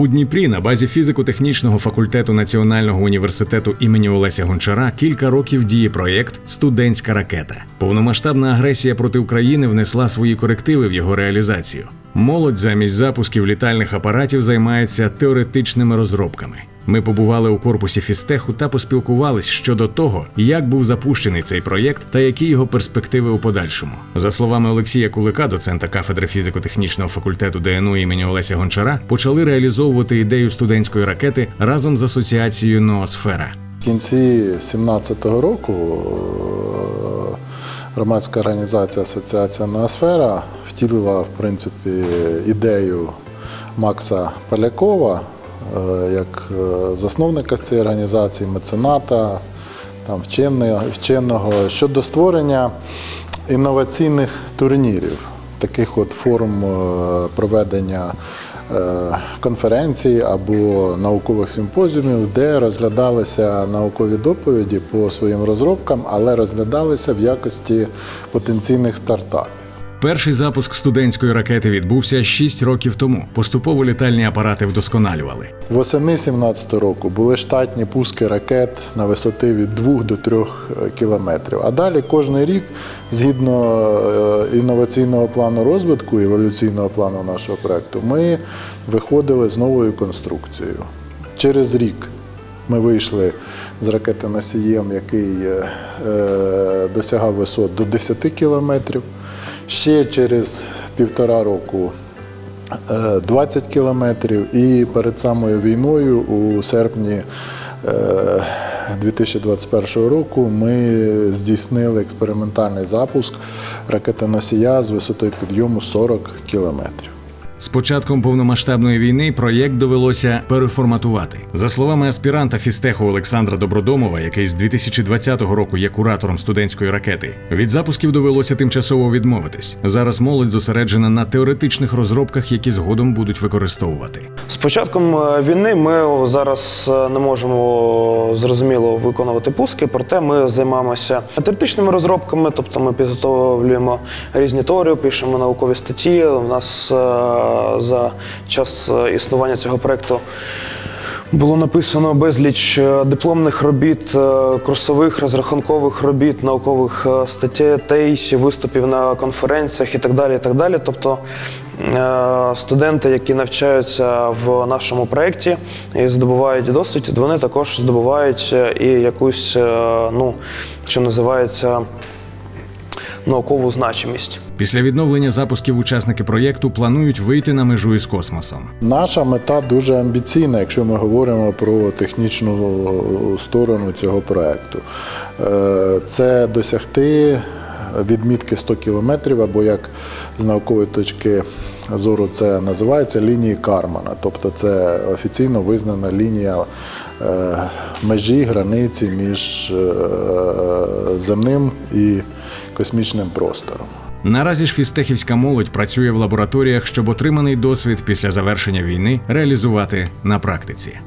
У Дніпрі на базі фізико-технічного факультету Національного університету імені Олеся Гончара кілька років діє проєкт Студентська ракета. Повномасштабна агресія проти України внесла свої корективи в його реалізацію. Молодь замість запусків літальних апаратів займається теоретичними розробками. Ми побували у корпусі фістеху та поспілкувались щодо того, як був запущений цей проєкт та які його перспективи у подальшому. За словами Олексія Кулика, доцента кафедри фізико-технічного факультету ДНУ імені Олеся Гончара, почали реалізовувати ідею студентської ракети разом з асоціацією Ноосфера. В кінці 2017 року е, громадська організація Асоціація Ноосфера втілила в принципі ідею Макса Полякова як е, засновника цієї організації, мецената, там, вченого, щодо створення інноваційних турнірів, таких от форм е, проведення е, конференцій або наукових симпозіумів, де розглядалися наукові доповіді по своїм розробкам, але розглядалися в якості потенційних стартапів. Перший запуск студентської ракети відбувся 6 років тому. Поступово літальні апарати вдосконалювали. Восени 2017 року були штатні пуски ракет на висоти від 2 до 3 кілометрів. А далі кожен рік, згідно е, інноваційного плану розвитку, еволюційного плану нашого проекту, ми виходили з новою конструкцією. Через рік ми вийшли з ракетоносієм, який е, е, досягав висот до 10 кілометрів. Ще через півтора року е, 20 кілометрів, і перед самою війною у серпні е, 2021 року ми здійснили експериментальний запуск ракетоносія з висотою підйому 40 кілометрів. З початком повномасштабної війни проєкт довелося переформатувати. За словами аспіранта фістеху Олександра Добродомова, який з 2020 року є куратором студентської ракети, від запусків довелося тимчасово відмовитись. Зараз молодь зосереджена на теоретичних розробках, які згодом будуть використовувати. З початком е, війни ми зараз е, не можемо зрозуміло виконувати пуски, проте ми займаємося теоретичними розробками, тобто ми підготовлюємо різні теорії, пишемо наукові статті. У нас е, за час е, існування цього проекту було написано безліч е, дипломних робіт, е, курсових розрахункових робіт, наукових статей, виступів на конференціях і так далі. І так далі. Тобто студенти, які навчаються в нашому проєкті і здобувають досвід, вони також здобувають і якусь, ну, що називається, наукову значимість. Після відновлення запусків учасники проєкту планують вийти на межу із космосом. Наша мета дуже амбіційна, якщо ми говоримо про технічну сторону цього проекту. Е, Це досягти відмітки 100 кілометрів, або як з наукової точки зору це називається лінії Кармана. Тобто це офіційно визнана лінія е, межі границі між е, земним і космічним простором. Наразі ж фістехівська молодь працює в лабораторіях, щоб отриманий досвід після завершення війни реалізувати на практиці.